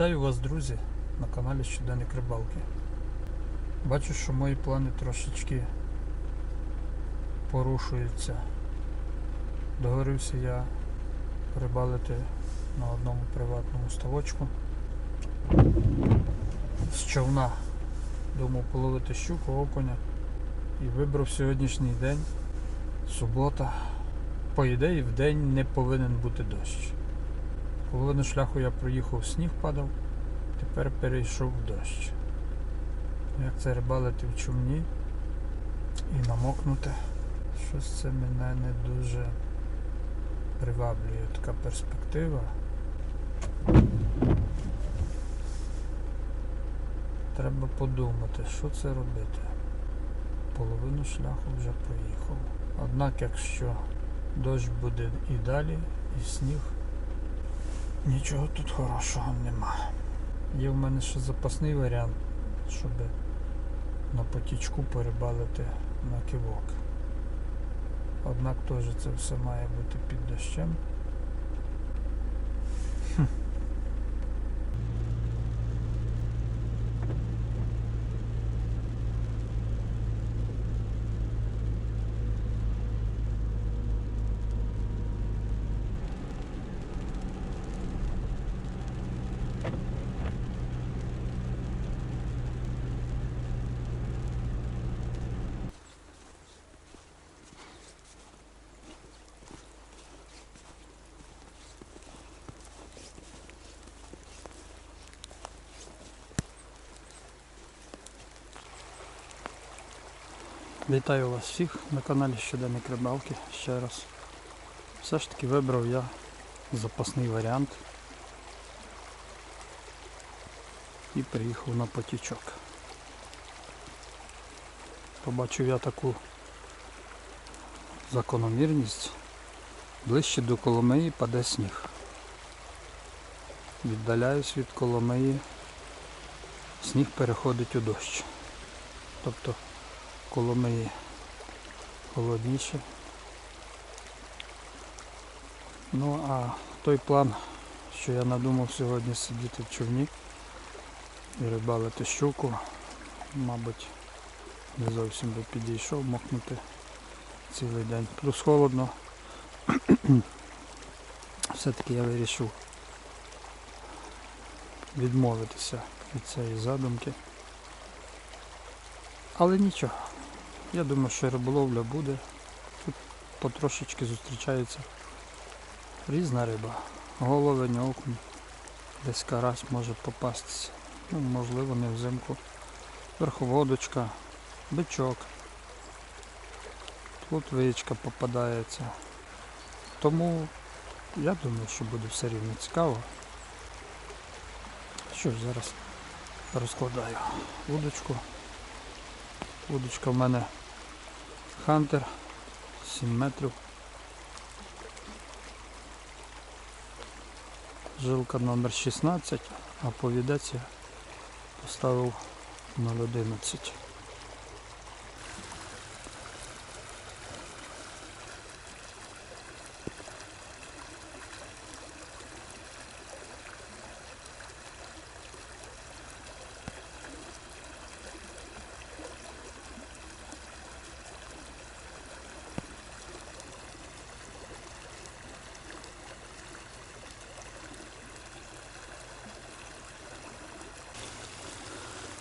Вітаю вас, друзі, на каналі Щоденник Рибалки. Бачу, що мої плани трошечки порушуються. Договорився я рибалити на одному приватному ставочку. З човна думав половити щуку, окуня і вибрав сьогоднішній день, субота. По ідеї в день не повинен бути дощ. Половину шляху я проїхав, сніг падав, тепер перейшов в дощ. Як це рибалити в човні і намокнути, щось це мене не дуже приваблює така перспектива. Треба подумати, що це робити. Половину шляху вже проїхав. Однак, якщо дощ буде і далі, і сніг, Нічого тут хорошого нема. Є в мене ще запасний варіант, щоб на потічку перебалити на кивок. Однак теж це все має бути під дощем. Вітаю вас всіх на каналі Щоденник Рибалки ще раз. Все ж таки вибрав я запасний варіант і приїхав на потічок. Побачив я таку закономірність. Ближче до Коломиї паде сніг. Віддаляюсь від Коломиї, сніг переходить у дощ. Тобто Коломиї холодніше. Ну а той план, що я надумав сьогодні сидіти в човні і рибалити щуку, мабуть, не зовсім би підійшов мокнути цілий день. Плюс холодно. Все-таки я вирішив відмовитися від цієї задумки. Але нічого. Я думаю, що риболовля буде. Тут потрошечки зустрічається різна риба. Головень, окунь, десь карась може попастися. Ну, можливо, не взимку. Верховодочка, бичок. Плотвичка попадається. Тому я думаю, що буде все рівно цікаво. Що ж, зараз розкладаю удочку. Удочка в мене Хантер 7 метрів. Жилка номер 16, а повідець я поставив 011.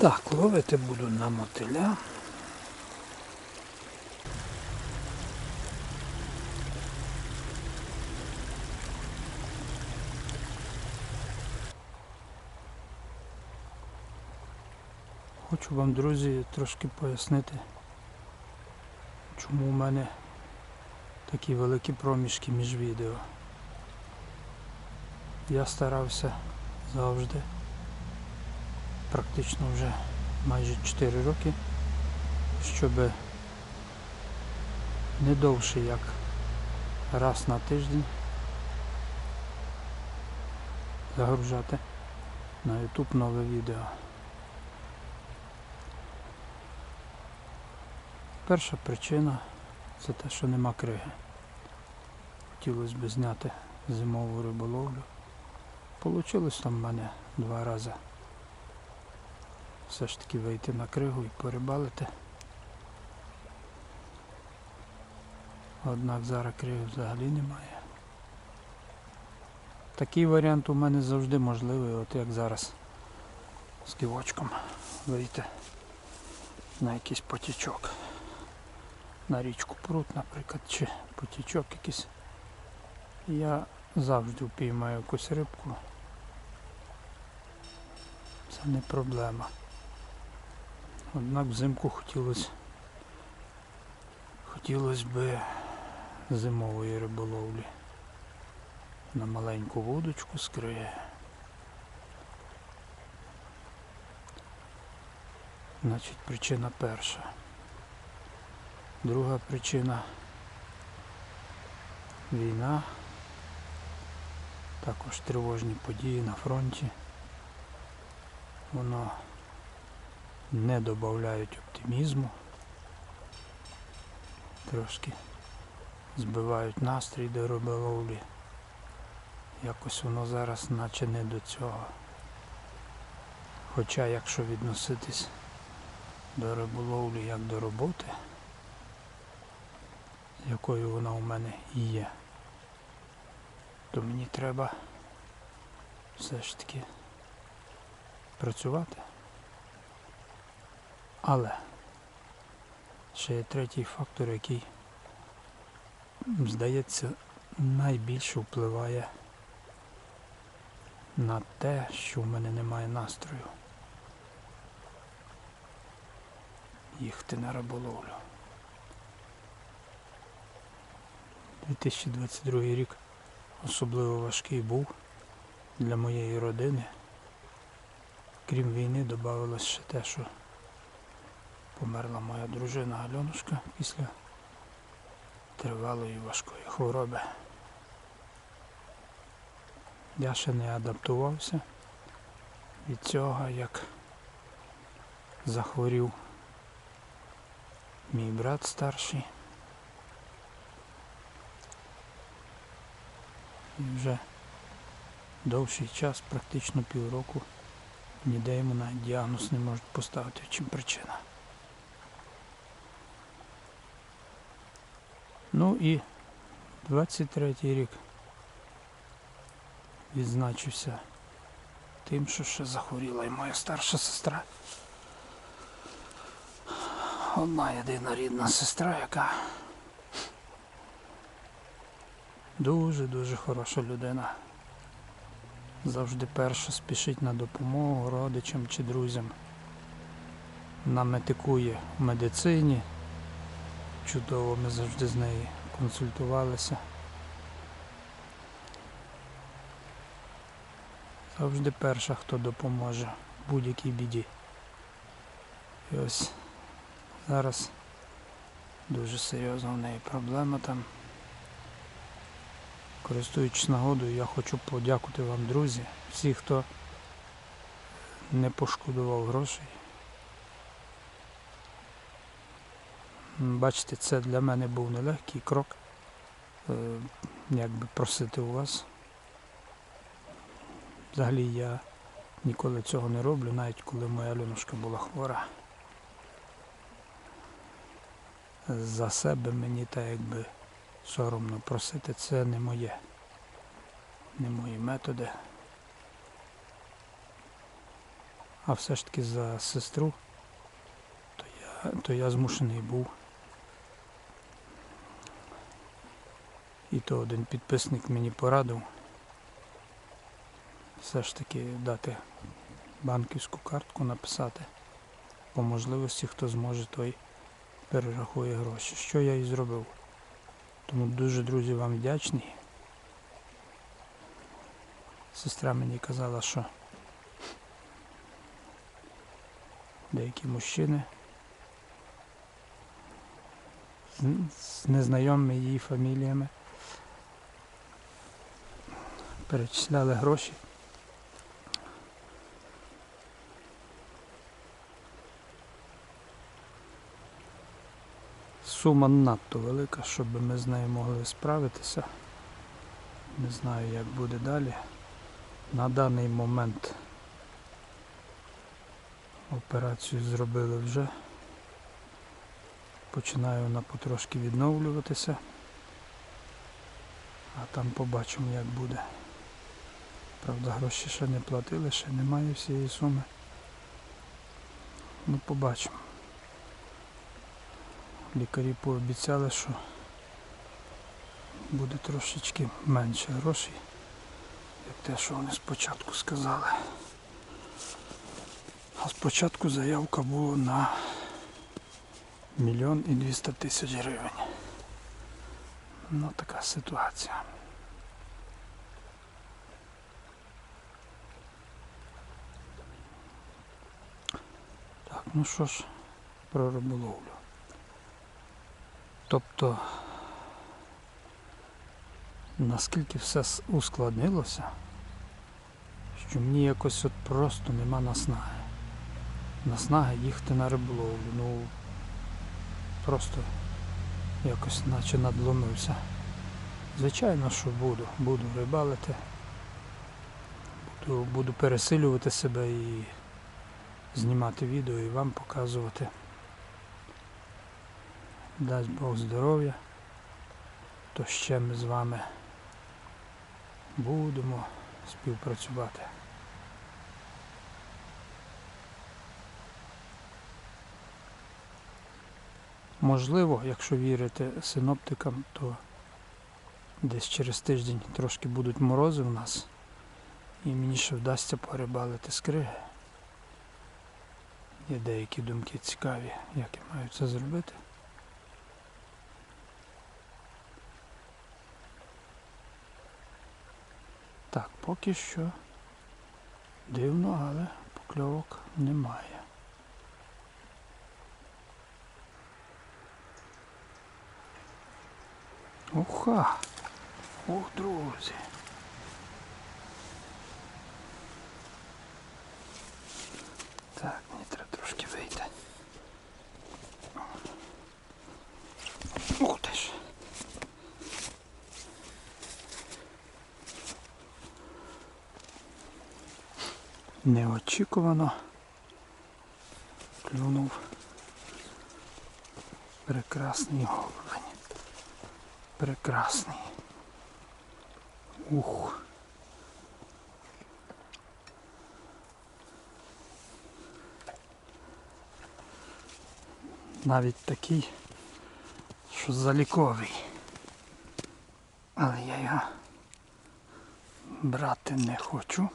Так, ловити буду на мотиля. Хочу вам, друзі, трошки пояснити, чому у мене такі великі проміжки між відео. Я старався завжди практично вже майже 4 роки, щоб не довше як раз на тиждень загружати на YouTube нове відео. Перша причина це те, що нема криги. Хотілося б зняти зимову риболовлю. Получилось там в мене два рази. Все ж таки вийти на кригу і порибалити. Однак зараз криги взагалі немає. Такий варіант у мене завжди можливий, от як зараз з ківочком вийти на якийсь потічок. На річку Прут, наприклад, чи потічок якийсь. Я завжди впіймаю якусь рибку. Це не проблема. Однак взимку хотілося хотілося би зимової риболовлі на маленьку вудочку з криги. Значить, причина перша. Друга причина війна, також тривожні події на фронті. Воно не додають оптимізму, трошки збивають настрій до риболовлі. Якось воно зараз наче не до цього. Хоча якщо відноситись до риболовлі як до роботи, якою вона у мене є, то мені треба все ж таки працювати. Але ще є третій фактор, який, здається, найбільше впливає на те, що в мене немає настрою. Їхати на риболовлю. 2022 рік особливо важкий був для моєї родини. Крім війни додавалось ще те, що померла моя дружина Альонушка після тривалої важкої хвороби. Я ще не адаптувався від цього, як захворів мій брат старший. І вже довший час, практично півроку, ніде йому навіть діагноз не можуть поставити, в чим причина. Ну і 23-й рік відзначився тим, що ще захворіла і моя старша сестра. Одна єдина рідна сестра, яка дуже-дуже хороша людина. Завжди перша спішить на допомогу родичам чи друзям. Наметикує в медицині. Чудово, ми завжди з нею консультувалися. Завжди перша, хто допоможе в будь-якій біді. І ось зараз дуже серйозна в неї проблема там. Користуючись нагодою, я хочу подякувати вам, друзі, всі, хто не пошкодував грошей. Бачите, це для мене був нелегкий крок. Е, Якби просити у вас. Взагалі я ніколи цього не роблю, навіть коли моя Альонушка була хвора. За себе мені так якби соромно просити, це не моє. Не мої методи. А все ж таки за сестру, то я, то я змушений був. І то один підписник мені порадив все ж таки дати банківську картку написати. По можливості, хто зможе, той перерахує гроші. Що я і зробив. Тому дуже, друзі, вам вдячний. Сестра мені казала, що деякі мужчини з- незнайомими її фаміліями перечисляли гроші. Сума надто велика, щоб ми з нею могли справитися. Не знаю, як буде далі. На даний момент операцію зробили вже. Починає вона потрошки відновлюватися. А там побачимо як буде. Правда, гроші ще не платили, ще немає всієї суми. Ну побачимо. Лікарі пообіцяли, що буде трошечки менше грошей, як те, що вони спочатку сказали. А спочатку заявка була на мільйон і 200 тисяч гривень. Ну така ситуація. Ну що ж, про риболовлю. Тобто, наскільки все ускладнилося, що мені якось от просто нема наснаги. Наснаги їхати на риболовлю. Ну просто якось наче надломився. Звичайно, що буду. Буду рибалити. Буду, буду пересилювати себе і знімати відео і вам показувати. Дасть Бог здоров'я, то ще ми з вами будемо співпрацювати. Можливо, якщо вірити синоптикам, то десь через тиждень трошки будуть морози в нас, і мені ще вдасться порибалити з криги. Є деякі думки цікаві, як я маю це зробити. Так, поки що дивно, але покльовок немає. Уха! Ух, друзі! Так, мені треба трошки вийти. Ух ти ж! Неочікувано клюнув прекрасний голубень. Прекрасний. Ух. Навіть такий, що заліковий. Але я його брати не хочу.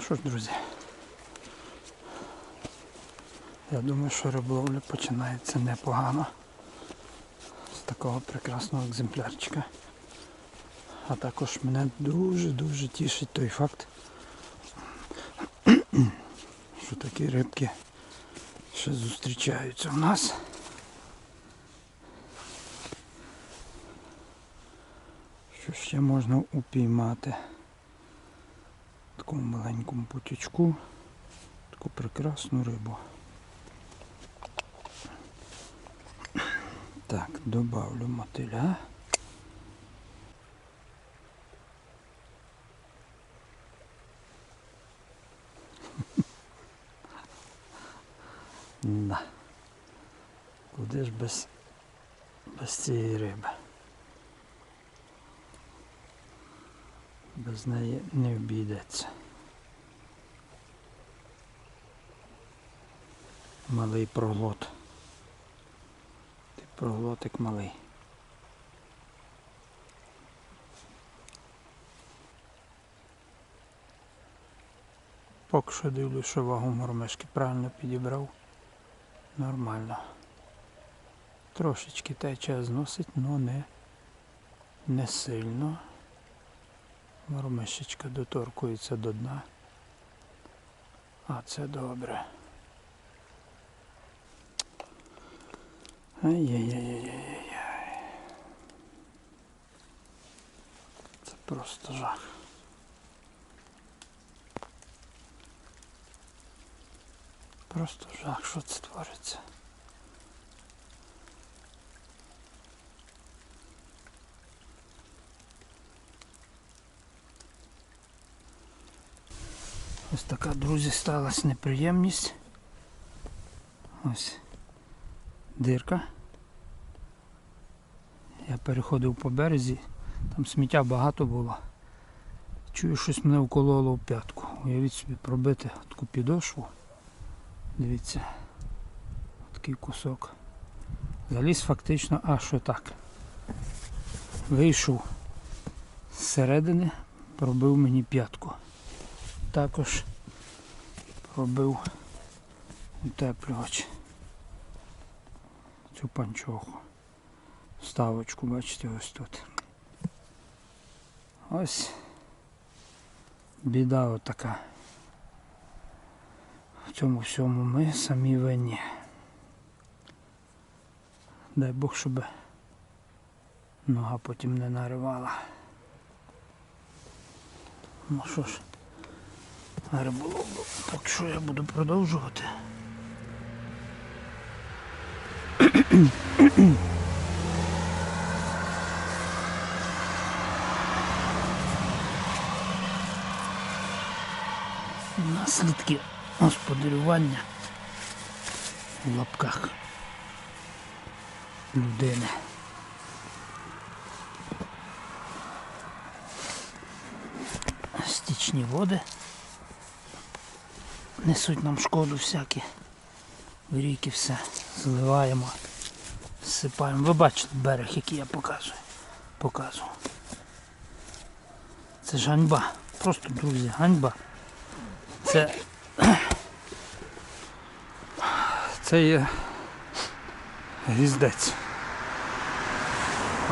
Ну що ж, друзі. Я думаю, що риболовля починається непогано з такого прекрасного екземплярчика. А також мене дуже-дуже тішить той факт, що такі рибки ще зустрічаються в нас. Що ще можна упіймати такому маленькому путючку таку прекрасну рибу. Так, добавлю мотиля. Куди ж без, без цієї риби? Без неї не обійдеться. Малий проглот. Ти проглотик малий. Поки що дивлюсь, що вагу мормишки правильно підібрав. Нормально. Трошечки тече зносить, але не, не сильно. Мормишечка доторкується до дна. А це добре. Ай-яй-яй-яй-яй. Це просто жах. Просто жах, що це твориться. Ось така, друзі, сталася неприємність. Ось дирка. Я переходив по березі, там сміття багато було. Чую, щось мене вкололо в п'ятку. Уявіть собі пробити таку підошву. Дивіться, такий кусок. Заліз фактично аж отак. Вийшов зсередини, пробив мені п'ятку. Також пробив утеплювач. Цю панчоху. Ставочку, бачите, ось тут. Ось біда отака. В цьому всьому ми самі винні. Дай Бог, щоб нога потім не наривала. Ну що ж, риболовлю поки що я буду продовжувати. Наслідки господарювання в лапках людини. Стічні води несуть нам шкоду всякі. Ріки все зливаємо, зсипаємо. Ви бачите берег, який я показую. Показую. Це ж ганьба. Просто, друзі, ганьба. Це це є гіздець.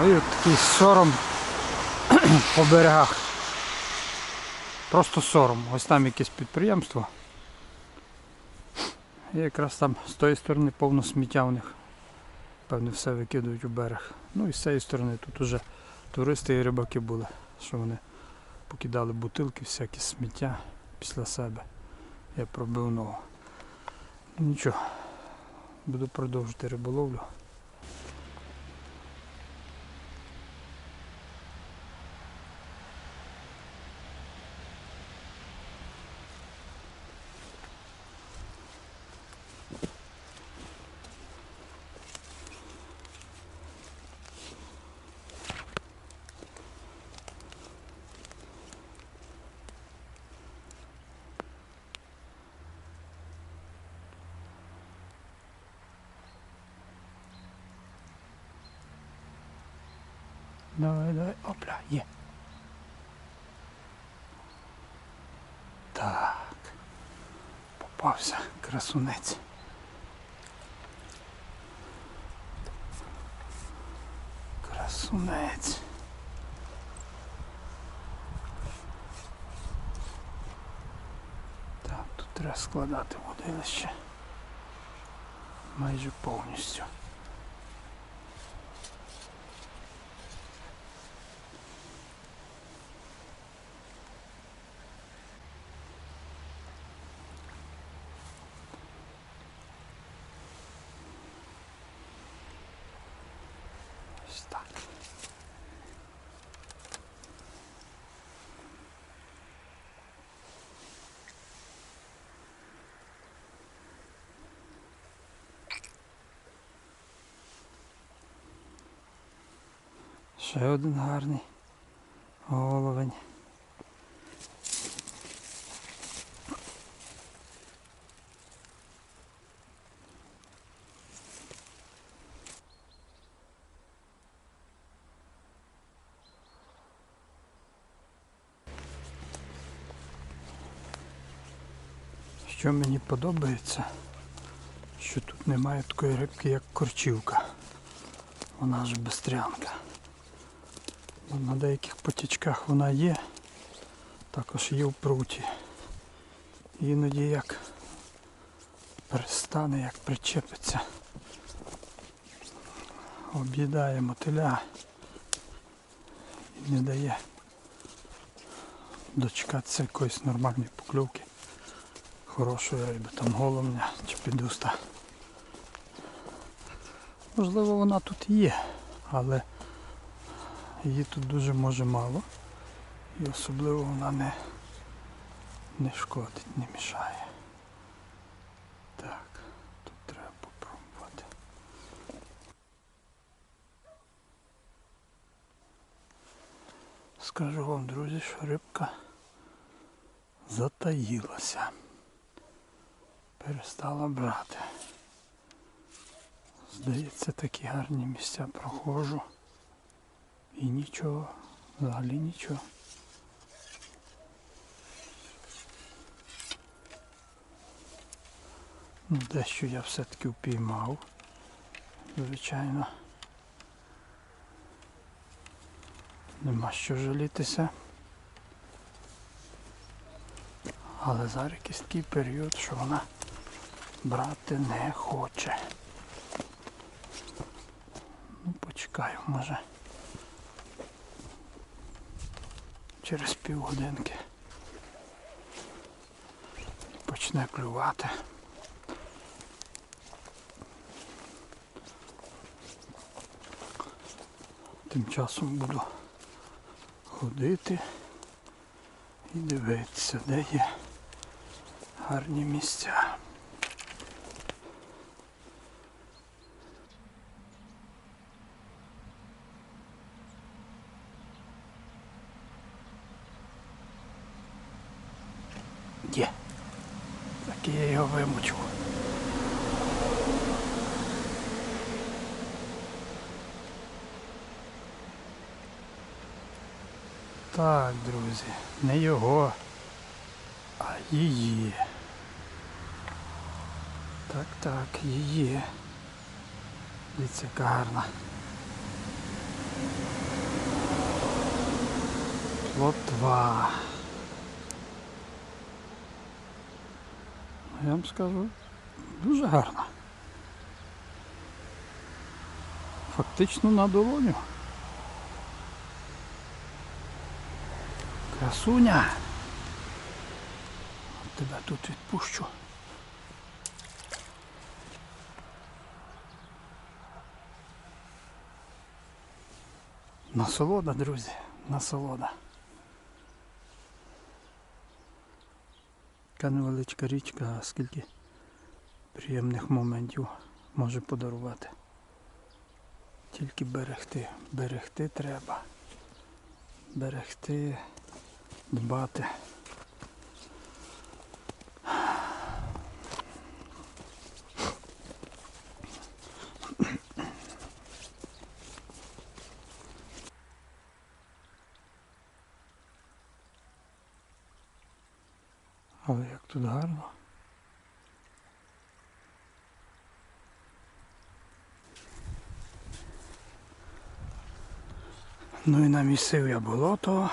Ой, от такий сором по берегах. Просто сором. Ось там якесь підприємство. І якраз там з тої сторони повно сміття у них. Певне все викидують у берег. Ну і з цієї сторони тут уже туристи і рибаки були, що вони покидали бутилки, всякі сміття після себе. Я пробив ногу. Нічого, буду продовжити риболовлю. Давай, давай, опля, є. Так. Попався красунець. Красунець. Так, тут треба складати водилище. Майже повністю. Ось так. Ще один гарний головень. Що мені подобається, що тут немає такої рибки, як корчівка. Вона ж бестрянка. На деяких потічках вона є, також є в пруті. Іноді як перестане, як причепиться. Об'їдає мотиля і не дає дочекатися якоїсь нормальної покльовки, хорошої риби, там головня чи підуста. Можливо вона тут є, але її тут дуже може мало. І особливо вона не, не шкодить, не мішає. Так, тут треба попробувати. Скажу вам, друзі, що рибка затаїлася. Перестала брати. Здається, такі гарні місця проходжу. І нічого, взагалі нічого. Ну, дещо я все-таки впіймав, звичайно. Нема що жалітися. Але зараз якийсь такий період, що вона брати не хоче. Ну, почекаю, може. Через півгодинки почне клювати. Тим часом буду ходити і дивитися, де є гарні місця. Є. Я. Так, друзі, не його, а її. Так, так, її. Дивіться, яка гарна. Плотва. Я вам скажу, дуже гарна. Фактично на долоню. Красуня. Тебе тут відпущу. Насолода, друзі, насолода. Така невеличка річка, а скільки приємних моментів може подарувати. Тільки берегти. Берегти треба. Берегти, дбати. Але як тут гарно. Ну і намісив я болото.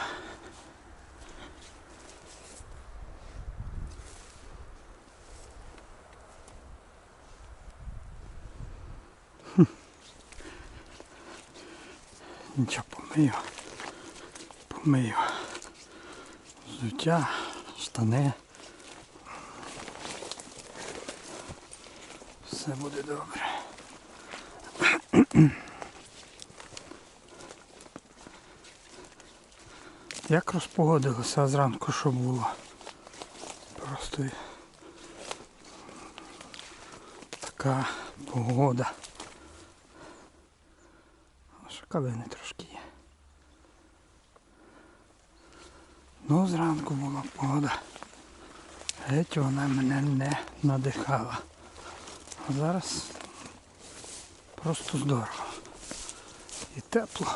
Нічого помию. Помию. Взуття, штани. Все буде добре. Як розпогодилося зранку, що було. Просто така погода. Шокалини трошки є. Ну, зранку була погода. Геть вона мене не надихала. А зараз просто здорово. І тепло.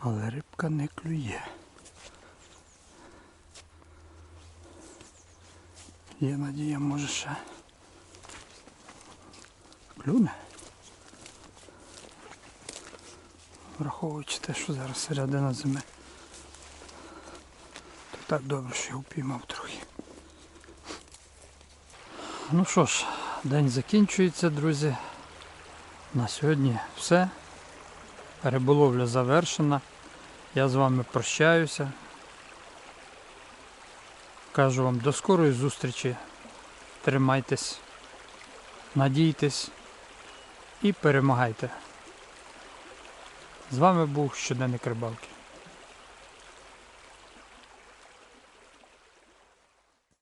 Але рибка не клює. Є надія, може ще клюне. Враховуючи те, що зараз середина зими. То так добре, що я упіймав трохи. Ну що ж, день закінчується, друзі. На сьогодні все. Риболовля завершена. Я з вами прощаюся. Кажу вам до скорої зустрічі. Тримайтесь, надійтесь і перемагайте. З вами був щоденник рибалки.